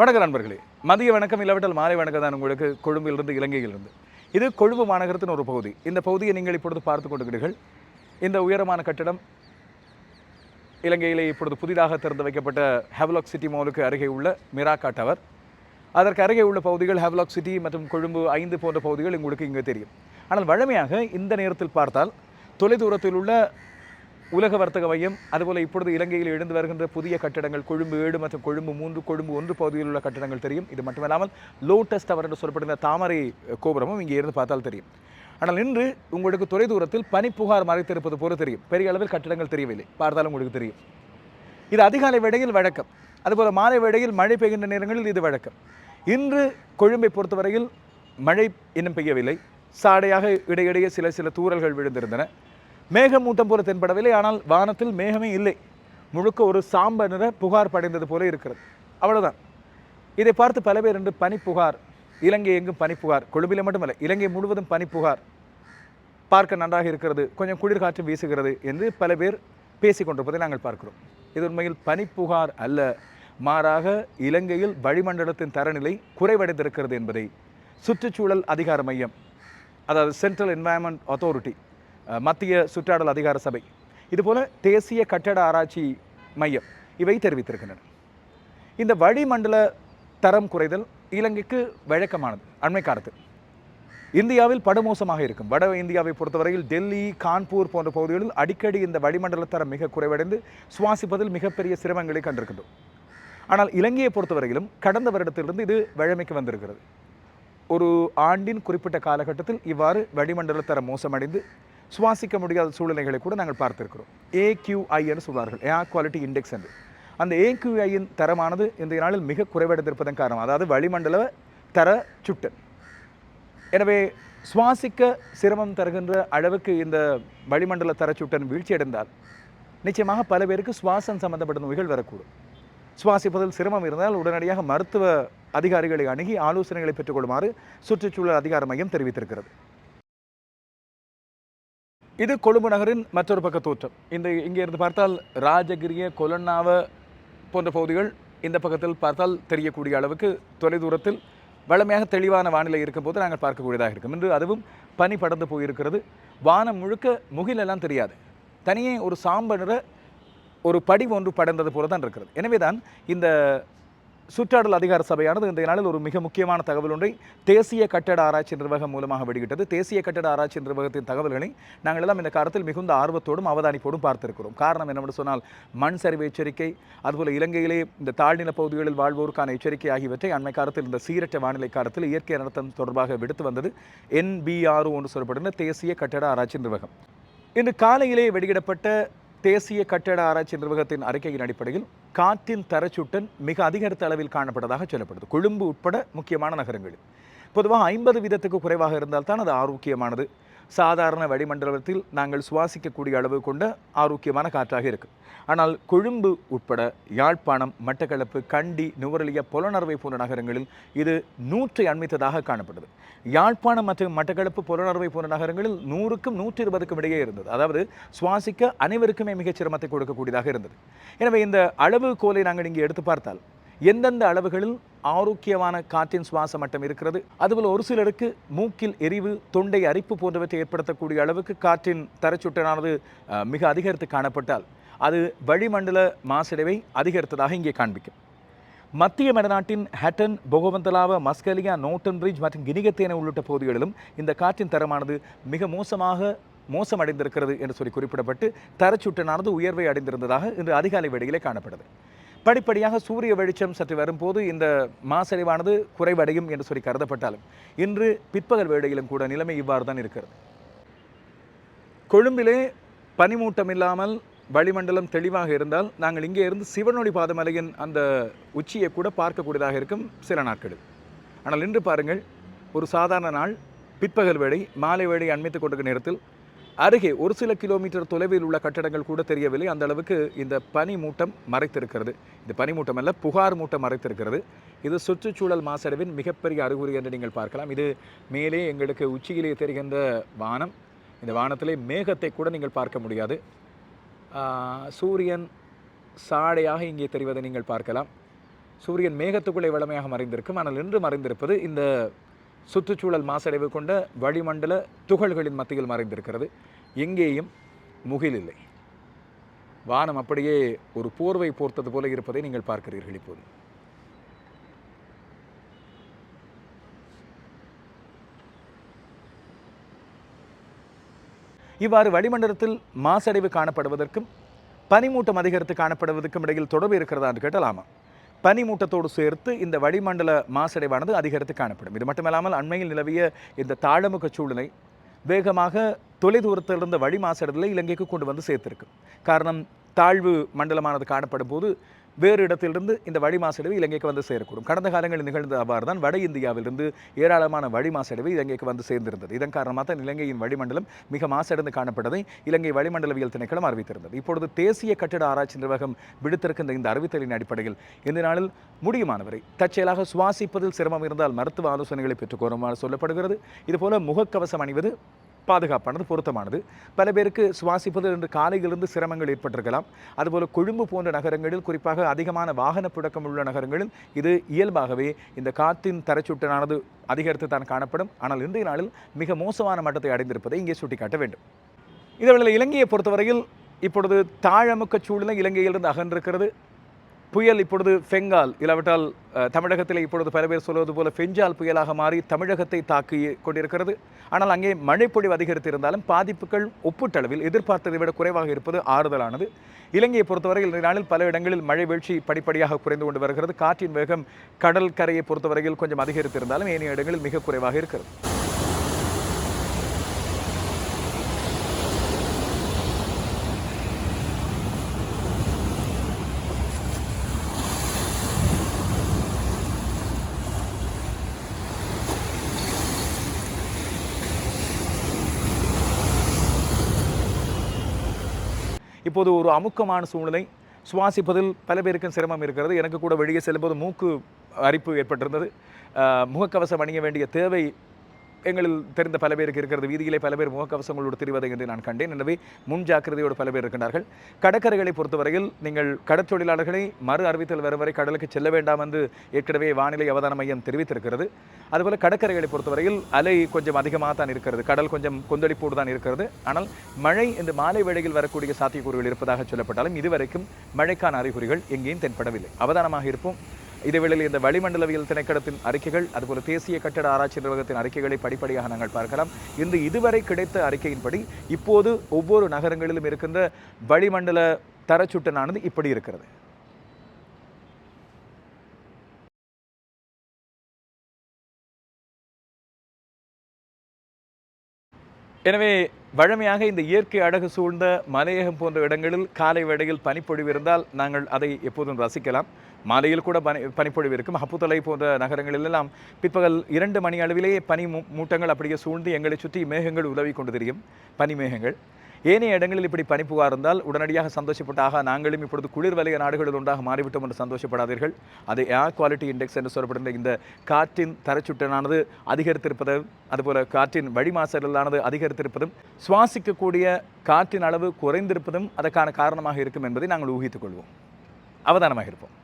வணக்க நண்பர்களே. மதிய வணக்கம் இல்லாவிட்டால் மாலை வணக்கம் தான் உங்களுக்கு கொழும்பிலிருந்து இலங்கையிலிருந்து. இது கொழும்பு மாநகரத்தின் ஒரு பகுதி. இந்த பகுதியை நீங்கள் இப்பொழுது பார்த்து கொண்டுகிறீர்கள் இந்த உயரமான கட்டிடம் இலங்கையிலே இப்பொழுது புதிதாக திறந்து வைக்கப்பட்ட ஹெவலாக் சிட்டி மாலுக்கு அருகே உள்ள மிராக்கா டவர் அதற்கு அருகே உள்ள பகுதிகள் ஹெவலாக் சிட்டி மற்றும் கொழும்பு ஐந்து போன்ற பகுதிகள் உங்களுக்கு இங்கே தெரியும். ஆனால் வழமையாக இந்த நேரத்தில் பார்த்தால் தொலைதூரத்தில் உள்ள உலக வர்த்தக மையம் அதுபோல் இப்பொழுது இலங்கையில் எழுந்து வருகின்ற புதிய கட்டடங்கள் கொழும்பு ஏழு மற்றும் கொழும்பு மூன்று கொழும்பு ஒன்று பகுதியில் உள்ள கட்டடங்கள் தெரியும். இது மட்டுமல்லாமல் லோட்டஸ் டவர் என்று சொல்லப்படுகிற தாமரை கோபுரமும் இங்கே இருந்து பார்த்தால் தெரியும். ஆனால் இன்று உங்களுக்கு தொலைதூரத்தில் பனிப்புகார் மறைத்திருப்பது போல தெரியும். பெரிய அளவில் கட்டடங்கள் தெரியவில்லை. பார்த்தாலும் உங்களுக்கு தெரியும். இது அதிகாலை வேடையில் வழக்கம். அதுபோல் மாலை வேடையில் மழை பெய்கின்ற நேரங்களில் இது வழக்கம். இன்று கொழும்பை பொறுத்தவரையில் மழை இன்னும் பெய்யவில்லை. சாடையாக இடையிடையே சில சில தூறல்கள் விழுந்திருந்தன. மேகமூட்டம் போல தென்படவில்லை ஆனால் வானத்தில் மேகமே இல்லை. முழுக்க ஒரு சாம்ப நிற புகார் படைந்தது போல இருக்கிறது. அவ்வளோதான் இதை பார்த்து பல பேர் என்று பனிப்புகார் இலங்கை எங்கும் பனிப்புகார் கொழும்பில் மட்டுமல்ல இலங்கை முழுவதும் பனிப்புகார். பார்க்க நன்றாக இருக்கிறது கொஞ்சம் குளிர் காற்று வீசுகிறது என்று பல பேர் பேசி கொண்டிருப்பதை நாங்கள் பார்க்கிறோம். இது உண்மையில் பனிப்புகார் அல்ல மாறாக இலங்கையில் வளிமண்டலத்தின் தரநிலை குறைவடைந்திருக்கிறது என்பதை சுற்றுச்சூழல் அதிகார மையம் அதாவது சென்ட்ரல் என்வாயன்மெண்ட் அத்தாரிட்டி மத்திய சுற்றாடல் அதிகார சபை. இதுபோல தேசிய கட்டட ஆராய்ச்சி மையம் இவை தெரிவித்திருக்கின்றன. இந்த வளிமண்டல தரம் குறைதல் இலங்கைக்கு வழக்கமானது அண்மை காலத்தில் இந்தியாவில் படுமோசமாக இருக்கும். வட இந்தியாவை பொறுத்தவரையில் டெல்லி கான்பூர் போன்ற பகுதிகளில் அடிக்கடி இந்த வளிமண்டல தரம் மிக குறைவடைந்து சுவாசிப்பதில் மிகப்பெரிய சிரமங்களை கண்டிருக்கின்றோம் ஆனால் இலங்கையை பொறுத்தவரையிலும் கடந்த வருடத்திலிருந்து இது வழமைக்கு வந்திருக்கிறது. ஒரு ஆண்டின் குறிப்பிட்ட காலகட்டத்தில் இவ்வாறு வளிமண்டல தரம் மோசமடைந்து சுவாசிக்க முடியாத சூழ்நிலைகளை கூட நாங்கள் பார்த்துருக்கிறோம். ஏக்யூஐ என்று சொல்வார்கள். ஏர் குவாலிட்டி இண்டெக்ஸ் என்று. அந்த ஏக்யூஐயின் தரமானது இந்த நாளில் மிக குறைவடைந்திருப்பதன் காரணம் அதாவது வளிமண்டல தர சுட்டன் எனவே சுவாசிக்க சிரமம் தருகின்ற அளவுக்கு இந்த வளிமண்டல தரச்சுட்டன் வீழ்ச்சி அடைந்தால் நிச்சயமாக பல பேருக்கு சுவாசம் சம்பந்தப்பட்ட நோய்கள் வரக்கூடும். சுவாசிப்பதில் சிரமம் இருந்தால் உடனடியாக மருத்துவ அதிகாரிகளை அணுகி ஆலோசனைகளை பெற்றுக்கொள்ளுமாறு சுற்றுச்சூழல் அதிகார மையம் தெரிவித்திருக்கிறது. இது கொழும்பு நகரின் மற்றொரு பக்க தோற்றம். இந்த இங்கே இருந்து பார்த்தால் ராஜகிரிய கொலன்னாவ போன்ற பகுதிகள் இந்த பக்கத்தில் பார்த்தால் தெரியக்கூடிய அளவுக்கு தொலைதூரத்தில் வளமையாக தெளிவான வானிலை இருக்கும்போது நாங்கள் பார்க்கக்கூடியதாக இருக்கும். இன்று அதுவும் பனி படர்ந்து போயிருக்கிறது. வானம் முழுக்க முகிலெல்லாம் தெரியாது. தனியே ஒரு சாம்பநிற ஒரு படி ஒன்று படர்ந்தது போல தான் இருக்கிறது. எனவே தான் இந்த சுற்றாடல் அதிகார சபையானது இந்த நாளில் ஒரு மிக முக்கியமான தகவல் ஒன்றை தேசிய கட்டட ஆராய்ச்சி நிர்வாகம் மூலமாக வெளியிட்டது. தேசிய கட்டட ஆராய்ச்சி நிர்வாகத்தின் தகவல்களை நாங்கள் எல்லாம் இந்த காலத்தில் மிகுந்த ஆர்வத்தோடும் அவதானிப்போடும் பார்த்திருக்கிறோம். காரணம் என்னவென்று சொன்னால் மண் சரிவு எச்சரிக்கை அதுபோல் இலங்கையிலே இந்த தாழ்நில பகுதிகளில் வாழ்வோருக்கான எச்சரிக்கை ஆகியவற்றை அண்மை காலத்தில் இந்த சீரற்ற வானிலை காலத்தில் இயற்கை அனர்த்தம் தொடர்பாக விடுத்து வந்தது என்பிஆர்ஓ என்று சொல்லப்படுகிற தேசிய கட்டட ஆராய்ச்சி நிர்வாகம். இன்று காலையிலே வெளியிடப்பட்ட தேசிய கட்டட ஆராய்ச்சி நிர்வாகத்தின் அறிக்கையின் அடிப்படையில் காற்றின் தரச்சுட்டன் மிக அதிகரித்த அளவில் காணப்பட்டதாக சொல்லப்படுது. கொழும்பு உட்பட முக்கியமான நகரங்களில். பொதுவாக ஐம்பது வீதத்துக்கு குறைவாக இருந்தால் தான் அது ஆரோக்கியமானது. சாதாரண வளிமண்டலத்தில் நாங்கள் சுவாசிக்கக்கூடிய அளவு கொண்ட ஆரோக்கியமான காற்றாக இருக்குது ஆனால் கொழும்பு உட்பட யாழ்ப்பாணம் மட்டக்களப்பு கண்டி நுவரெலியா புலனறுவை போன்ற நகரங்களில் இது நூற்றை அண்மித்ததாக காணப்படுது. யாழ்ப்பாணம் மற்றும் மட்டக்களப்பு புலனறுவை போன்ற நகரங்களில் நூறுக்கும் நூற்றி இருபதுக்கும் இடையே இருந்தது. அதாவது சுவாசிக்க அனைவருக்குமே மிகச் சிரமத்தை கொடுக்கக்கூடியதாக இருந்தது. எனவே இந்த அளவு கோலை நாங்கள் இங்கே எடுத்து பார்த்தால் எந்தெந்த அளவுகளில் ஆரோக்கியமான காற்றின் சுவாச மட்டம் இருக்கிறது அதுபோல் ஒரு சிலருக்கு மூக்கில் எரிவு தொண்டை அரிப்பு போன்றவற்றை ஏற்படுத்தக்கூடிய அளவுக்கு காற்றின் தரச்சுட்டனானது மிக அதிகரித்து காணப்பட்டால் அது வளிமண்டல மாசடைவை அதிகரித்ததாக இங்கே காண்பிக்கும். மத்திய மலைநாட்டின் ஹட்டன் பொகவந்தலாவ மஸ்கலியா நோட்டன் பிரிட்ஜ் மற்றும் கினிகத்தேனை உள்ளிட்ட பகுதிகளிலும் இந்த காற்றின் தரமானது மிக மோசமாக மோசமடைந்திருக்கிறது என்று சொல்லி குறிப்பிடப்பட்டு தரச்சுட்டனானது உயர்வை அடைந்திருந்ததாக இன்று அதிகாலை வேளையிலே காணப்படுது. படிப்படியாக சூரிய வெளிச்சம் சற்று வரும்போது இந்த மாசடைவானது குறைவடையும் என்று சொல்லி கருதப்பட்டாலும் இன்று பிற்பகல் வேளையிலும் கூட நிலைமை இவ்வாறு தான் இருக்கிறது. கொழும்பிலே பனிமூட்டம் இல்லாமல் வளிமண்டலம் தெளிவாக இருந்தால் நாங்கள் இங்கே இருந்து சிவனொளி பாதமலையின் அந்த உச்சியை கூட பார்க்கக்கூடியதாக இருக்கும் சில நாட்களில். ஆனால் இன்று பாருங்கள் ஒரு சாதாரண நாள் பிற்பகல் வேளை மாலை வேளை அண்மித்துக் கொண்டிருக்கிற நேரத்தில் அருகே ஒரு சில கிலோமீட்டர் தொலைவில் உள்ள கட்டடங்கள் கூட தெரியவில்லை. அந்த அளவுக்கு இந்த பனி மூட்டம் மறைத்திருக்கிறது. இந்த பனிமூட்டம் அல்ல புகார் மூட்டம் மறைத்திருக்கிறது. இது சுற்றுச்சூழல் மாசடைவின் மிகப்பெரிய அறிகுறி என்று நீங்கள் பார்க்கலாம். இது மேலே எங்களுக்கு உச்சியிலே தெரிகின்ற வானம். இந்த வானத்திலே மேகத்தை கூட நீங்கள் பார்க்க முடியாது. சூரியன் சாடையாக இங்கே தெரிவதை நீங்கள் பார்க்கலாம். சூரியன் மேகத்துக்குள்ளே வளமையாக மறைந்திருக்கும். ஆனால் இன்று மறைந்திருப்பது இந்த சுற்றுச்சூழல் மாசடைவு கொண்ட வளிமண்டல துகள்களின் மத்தியில் மறைந்திருக்கிறது. எங்கேயும் முகில் இல்லை. வானம் அப்படியே ஒரு போர்வை போர்த்தது போல இருப்பதை நீங்கள் பார்க்கிறீர்கள் இப்போது. இவ்வாறு வளிமண்டலத்தில் மாசடைவு காணப்படுவதற்கும் பனிமூட்டம் அதிகரித்து காணப்படுவதற்கும் இடையில் தொடர்பு இருக்கிறதா என்று கேட்டலாமா? பனிமூட்டத்தோடு சேர்த்து இந்த வளிமண்டல மாசடைவானது அதிகரித்து காணப்படும். இது மட்டுமல்லாமல் அண்மையில் நிலவிய இந்த தாழமுக சூழ்நிலை வேகமாக தொலைதூரத்திலிருந்து வழி மாசடைதலை இலங்கைக்கு கொண்டு வந்து சேர்த்திருக்கு. காரணம் தாழ்வு மண்டலமானது காணப்படும் போது வேறு இடத்திலிருந்து இந்த வழி மாசடைவு இலங்கைக்கு வந்து சேரக்கூடும். கடந்த காலங்களில் நிகழ்ந்த அவ்வாறு தான் வட இந்தியாவிலிருந்து ஏராளமான வழி மாசடைவு இலங்கைக்கு வந்து சேர்ந்திருந்தது. இதன் காரணமாக தான் இலங்கையின் வளிமண்டலம் மிக மாசடைந்து காணப்பட்டதை இலங்கை வளிமண்டலவியல் திணைக்களம் அறிவித்திருந்தது. இப்பொழுது தேசிய கட்டிட ஆராய்ச்சி நிர்வாகம் விடுத்திருக்கின்ற இந்த அறிவித்தலின் அடிப்படையில் இந்த நாளில் முடியுமானவரை தற்செயலாக சுவாசிப்பதில் சிரமம் இருந்தால் மருத்துவ ஆலோசனைகளை பெற்றுக்கோருமாறு சொல்லப்படுகிறது. இதுபோல முகக்கவசம் அணிவது பாதுகாப்பானது பொருத்தமானது. பல பேருக்கு சுவாசிப்பது என்று காலையிலிருந்து சிரமங்கள் ஏற்பட்டிருக்கலாம். அதுபோல் கொழும்பு போன்ற நகரங்களில் குறிப்பாக அதிகமான வாகன புழக்கம் உள்ள நகரங்களில் இது இயல்பாகவே இந்த காற்றின் தரச்சுட்டனானது அதிகரித்து தான் காணப்படும். ஆனால் இன்றைய நாளில் மிக மோசமான மட்டத்தை அடைந்திருப்பதை இங்கே சுட்டிக்காட்ட வேண்டும். இதேவேளை இலங்கையை பொறுத்தவரையில் இப்பொழுது தாழமுக்க சூழ்நிலை இலங்கையிலிருந்து அகன்றிருக்கிறது. புயல் இப்பொழுது ஃபெங்கால் இல்லாவிட்டால் தமிழகத்தில் இப்பொழுது பல பேர் சொல்வது போல ஃபெஞ்சால் புயலாக மாறி தமிழகத்தை தாக்கி கொண்டிருக்கிறது. ஆனால் அங்கே மழைப்பொழிவு அதிகரித்திருந்தாலும் பாதிப்புகள் ஒப்பீட்டளவில் எதிர்பார்த்ததை விட குறைவாக இருப்பது ஆறுதலானது. இலங்கையை பொறுத்தவரையில் இந்த நாளில் பல இடங்களில் மழை வீழ்ச்சி படிப்படியாக குறைந்து கொண்டு வருகிறது. காற்றின் வேகம் கடல் கரையை பொறுத்தவரையில் கொஞ்சம் அதிகரித்திருந்தாலும் ஏனைய இடங்களில் மிக குறைவாக இருக்கிறது. இப்போது ஒரு அமுக்கமான சூழ்நிலை. சுவாசிப்பதில் பல பேருக்கும் சிரமம் இருக்கிறது. எனக்கு கூட வெளியே செல்லும்போது மூக்கு அரிப்பு ஏற்பட்டிருந்தது. முகக்கவசம் அணிய வேண்டிய தேவை எங்களில் தெரிந்த பல பேருக்கு இருக்கிறது. வீதியிலே பல பேர் முகக்கவசங்களோடு தெரிவதை என்று நான் கண்டேன். எனவே முன் ஜாக்கிரதையோடு பல பேர் இருக்கின்றார்கள். கடற்கரைகளை பொறுத்தவரையில் நீங்கள் கடற்தொழிலாளர்களை மறு அறிவித்தல் வரும் வரை கடலுக்கு செல்ல வேண்டாம் என்று ஏற்கனவே வானிலை அவதான மையம் தெரிவித்திருக்கிறது. அதுபோல் கடற்கரைகளை பொறுத்தவரையில் அலை கொஞ்சம் அதிகமாக தான் இருக்கிறது. கடல் கொஞ்சம் கொந்தளிப்போடு தான் இருக்கிறது. ஆனால் மழை இந்த மாலை வேளையில் வரக்கூடிய சாத்தியக்கூறுகள் இருப்பதாக சொல்லப்பட்டாலும் இதுவரைக்கும் மழைக்கான அறிகுறிகள் எங்கேயும் தென்படவில்லை. அவதானமாக இருப்போம். இதேவேளையில் இந்த வளிமண்டலவியல் திணைக்களத்தின் அறிக்கைகள் அதுபோல தேசிய கட்டட ஆராய்ச்சி நிறுவனத்தின் அறிக்கைகளை படிப்படியாக நாங்கள் பார்க்கலாம். இந்த இதுவரை கிடைத்த அறிக்கையின்படி இப்போது ஒவ்வொரு நகரங்களிலும் இருக்கின்ற வளிமண்டல தரச்சுட்டனானது இப்படி இருக்கிறது. எனவே வழமையாக இந்த இயற்கை அழகு சூழ்ந்த மலையகம் போன்ற இடங்களில் காலை வேளையில் பனிப்பொழிவு இருந்தால் நாங்கள் அதை எப்போதும் ரசிக்கலாம். மாலையில் கூட பனி பனிப்பொழிவு இருக்கும். ஹப்புத்தலை போன்ற நகரங்களிலெல்லாம் பிற்பகல் இரண்டு மணி அளவிலேயே பனி மூட்டங்கள் அப்படியே சூழ்ந்து எங்களை சுற்றி மேகங்கள் உதவி கொண்டு தெரியும். பனி மேகங்கள் ஏனைய இடங்களில் இப்படி பனிப்புகா இருந்தால் உடனடியாக சந்தோஷப்பட்டாக நாங்களும் இப்பொழுது குளிர் வலய நாடுகளில் ஒன்றாக மாறிவிட்டோம் என்று சந்தோஷப்படாதீர்கள். அது ஏர் குவாலிட்டி இண்டெக்ஸ் என்று சொல்லப்படுகிற இந்த காற்றின் தரச்சுட்டனானது அதிகரித்திருப்பதும் அதுபோல காற்றின் வழிமாசலானது அதிகரித்திருப்பதும் சுவாசிக்கக்கூடிய காற்றின் அளவு குறைந்திருப்பதும் அதற்கான காரணமாக இருக்கும் என்பதை நாங்கள் ஊகித்துக் கொள்வோம். அவதானமாக இருப்போம்.